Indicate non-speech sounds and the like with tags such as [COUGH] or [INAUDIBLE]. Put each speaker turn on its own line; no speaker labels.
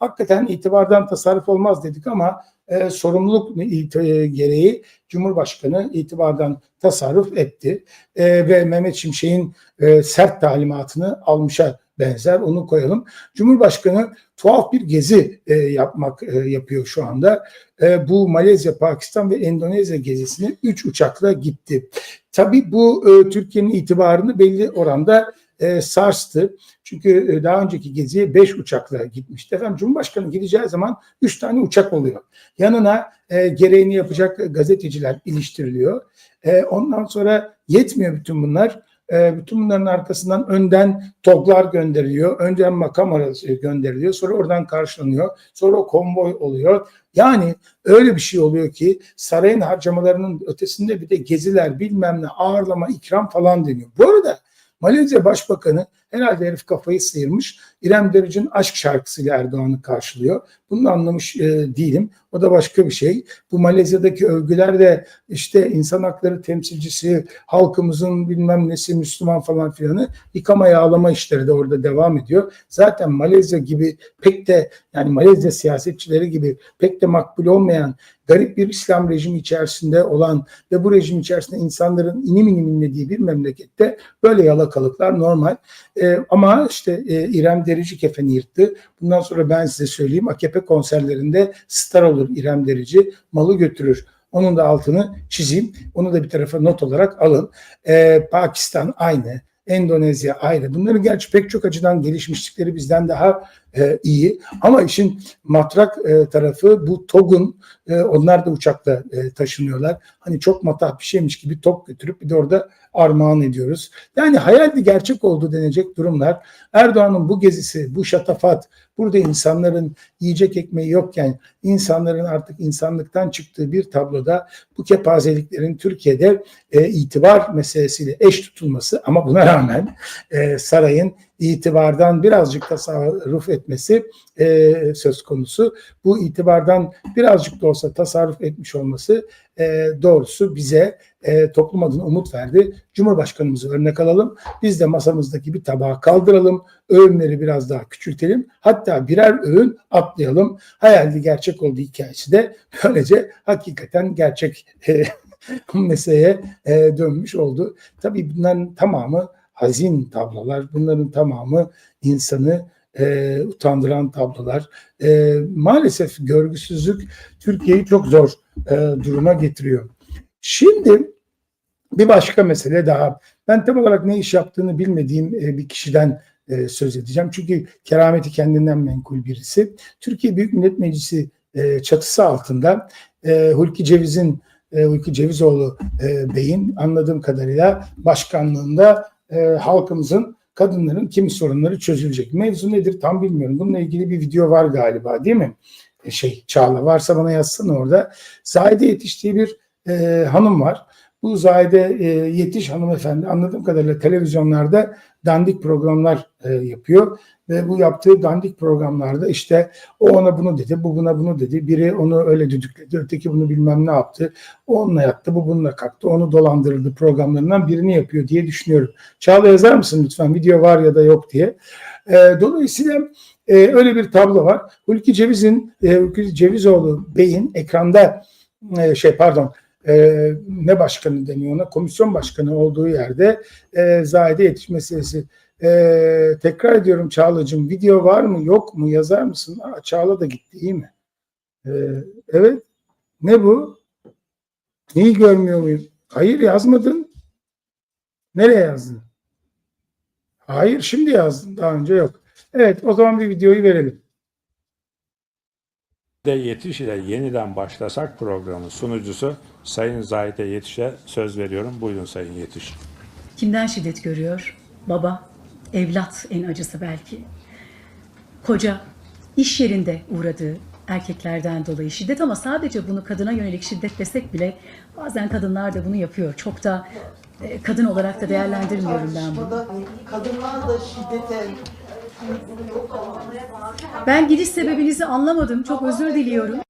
Hakikaten itibardan tasarruf olmaz dedik ama e, sorumluluk e, gereği Cumhurbaşkanı itibardan tasarruf etti. E, ve Mehmet Şimşek'in e, sert talimatını almışa benzer onu koyalım. Cumhurbaşkanı tuhaf bir gezi e, yapmak e, yapıyor şu anda. E, bu Malezya, Pakistan ve Endonezya gezisine 3 uçakla gitti. Tabii bu e, Türkiye'nin itibarını belli oranda e, sarstı. Çünkü e, daha önceki geziye 5 uçakla gitmişti. Efendim Cumhurbaşkanı gideceği zaman 3 tane uçak oluyor. Yanına e, gereğini yapacak gazeteciler iliştiriliyor. E, ondan sonra yetmiyor bütün bunlar. E, bütün bunların arkasından önden toplar gönderiliyor. Önden makam arası gönderiliyor. Sonra oradan karşılanıyor. Sonra o konvoy oluyor. Yani öyle bir şey oluyor ki sarayın harcamalarının ötesinde bir de geziler bilmem ne ağırlama ikram falan deniyor. Bu arada Malezya Başbakanı herhalde herif kafayı sıyırmış. İrem Derici'nin aşk şarkısıyla Erdoğan'ı karşılıyor. Bunu anlamış e, değilim. O da başka bir şey. Bu Malezya'daki övgüler de işte insan hakları temsilcisi, halkımızın bilmem nesi Müslüman falan filanı yıkama yağlama işleri de orada devam ediyor. Zaten Malezya gibi pek de yani Malezya siyasetçileri gibi pek de makbul olmayan garip bir İslam rejimi içerisinde olan ve bu rejim içerisinde insanların inim inim inlediği bir memlekette böyle yalakalıklar normal. Ee, ama işte e, İrem Derici kefeni yırttı. Bundan sonra ben size söyleyeyim AKP konserlerinde star olur İrem Derici, malı götürür. Onun da altını çizeyim. Onu da bir tarafa not olarak alın. Ee, Pakistan aynı. Endonezya ayrı. Bunların gerçi pek çok açıdan gelişmişlikleri bizden daha e, iyi. Ama işin matrak e, tarafı bu TOG'un e, onlar da uçakla e, taşınıyorlar. Hani çok matah bir şeymiş gibi TOG götürüp bir de orada armağan ediyoruz. Yani hayaldi gerçek oldu denecek durumlar. Erdoğan'ın bu gezisi, bu şatafat, burada insanların yiyecek ekmeği yokken insanların artık insanlıktan çıktığı bir tabloda bu kepazeliklerin Türkiye'de e, itibar meselesiyle eş tutulması ama buna rağmen e, sarayın itibardan birazcık tasarruf etmesi e, söz konusu. Bu itibardan birazcık da olsa tasarruf etmiş olması e, doğrusu bize e, toplum adına umut verdi. Cumhurbaşkanımızı örnek alalım. Biz de masamızdaki bir tabağı kaldıralım. Öğünleri biraz daha küçültelim. Hatta birer öğün atlayalım. Hayaldi gerçek olduğu hikayesi de böylece hakikaten gerçek e, [LAUGHS] meseleye e, dönmüş oldu. Tabii bunların tamamı hazin tablolar. Bunların tamamı insanı e, utandıran tablolar. E, maalesef görgüsüzlük Türkiye'yi çok zor e, duruma getiriyor. Şimdi bir başka mesele daha. Ben tam olarak ne iş yaptığını bilmediğim e, bir kişiden e, söz edeceğim. Çünkü kerameti kendinden menkul birisi. Türkiye Büyük Millet Meclisi e, çatısı altında e, Hulki Ceviz'in e, Hulki Cevizoğlu e, Bey'in anladığım kadarıyla başkanlığında e, halkımızın kadınların kimi sorunları çözülecek. Mevzu nedir tam bilmiyorum. Bununla ilgili bir video var galiba değil mi? E, şey Çağla varsa bana yazsana orada. Zahide yetiştiği bir e, hanım var. Bu Zahide e, Yetiş hanımefendi anladığım kadarıyla televizyonlarda dandik programlar e, yapıyor ve bu yaptığı dandik programlarda işte o ona bunu dedi, bu buna bunu dedi. Biri onu öyle düdükledi, öteki bunu bilmem ne yaptı. O onunla yattı, bu bununla kalktı. Onu dolandırıldı programlarından birini yapıyor diye düşünüyorum. Çağla yazar mısın lütfen video var ya da yok diye. E, dolayısıyla e, öyle bir tablo var. Hulki Ceviz'in, e, Hulki Cevizoğlu Bey'in ekranda e, şey pardon e, ne başkanı deniyor ona komisyon başkanı olduğu yerde e, Zahide yetiş meselesi. E, tekrar ediyorum Çağla'cığım video var mı yok mu yazar mısın? Aa, Çağla da gitti iyi mi? E, evet ne bu? Neyi görmüyor muyum? Hayır yazmadın. Nereye yazdın? Hayır şimdi yazdın daha önce yok. Evet o zaman bir videoyu verelim.
De Yetiş ile yeniden başlasak programın sunucusu Sayın Zahide Yetiş'e söz veriyorum. Buyurun Sayın Yetiş.
Kimden şiddet görüyor? Baba, evlat en acısı belki. Koca, iş yerinde uğradığı erkeklerden dolayı şiddet ama sadece bunu kadına yönelik şiddet desek bile bazen kadınlar da bunu yapıyor. Çok da e, kadın olarak da değerlendirmiyorum ben bunu.
Kadınlar da şiddete
Ben gidiş sebebinizi anlamadım. Çok özür diliyorum.